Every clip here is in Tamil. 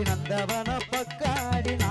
நந்தவன பக்காடி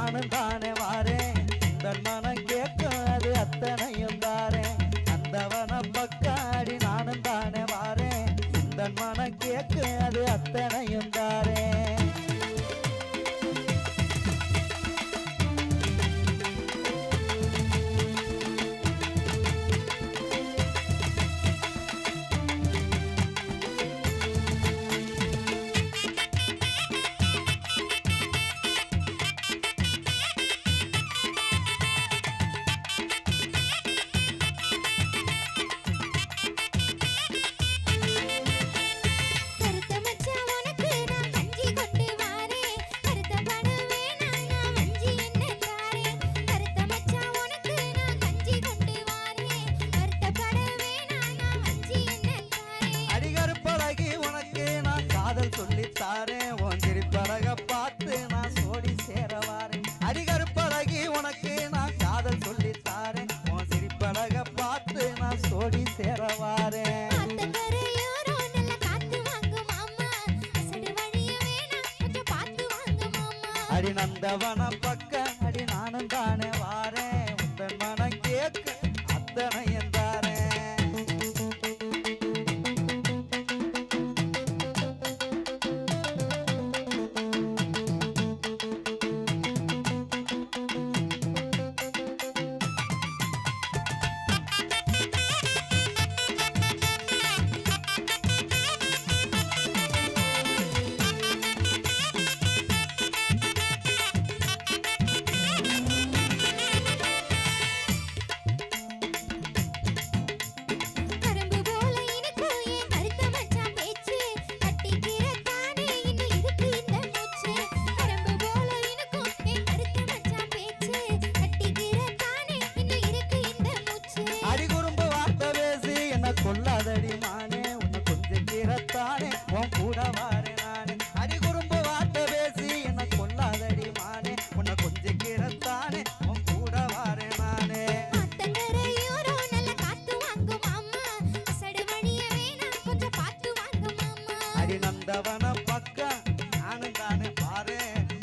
சேரவாரே. அடி நந்தவன பக்க அடி நானும் தானே வாரேன் உந்தன் மனம் கேட்க அத்தனை கொல்லாதடி மானே உன்னை கொஞ்சம் கீரத்தானே உன் கூட வாரே நானே. அடிகுறும்பு வார்த்தை பேசி என்னை கொல்லாதடி மானே உன்னை கொஞ்சம் கீரத்தானே உன் கூட வாரே நானே. அடி நந்தவன பக்கம் நானும் தானே பாரு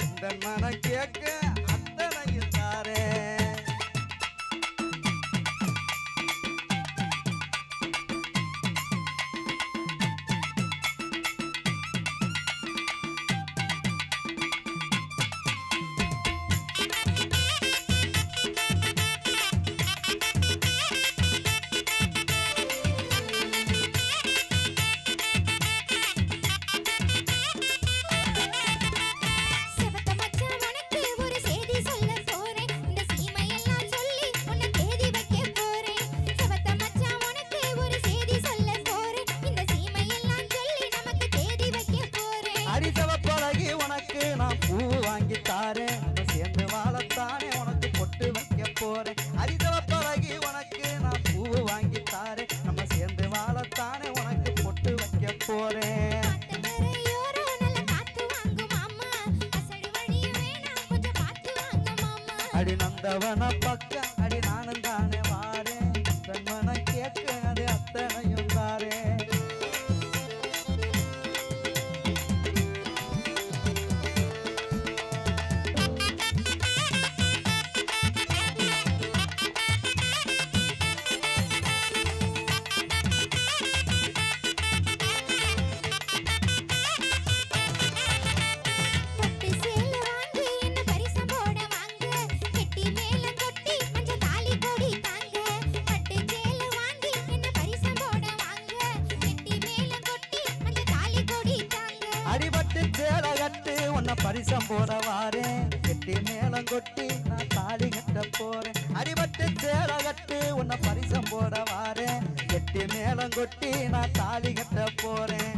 இந்த மனம் கேட்க அடி நந்தவன பக்கம் அடி நானும் தானே உன்ன பரிசம் போட வாரேன். கெட்டி மேலம் கொட்டி நான் தாலி கட்ட போறேன். அடிபட்டு சேல கட்டு உன்னை பரிசம் போட வாரேன். கெட்டி மேலம் கொட்டி நான் தாலி கட்ட போறேன்.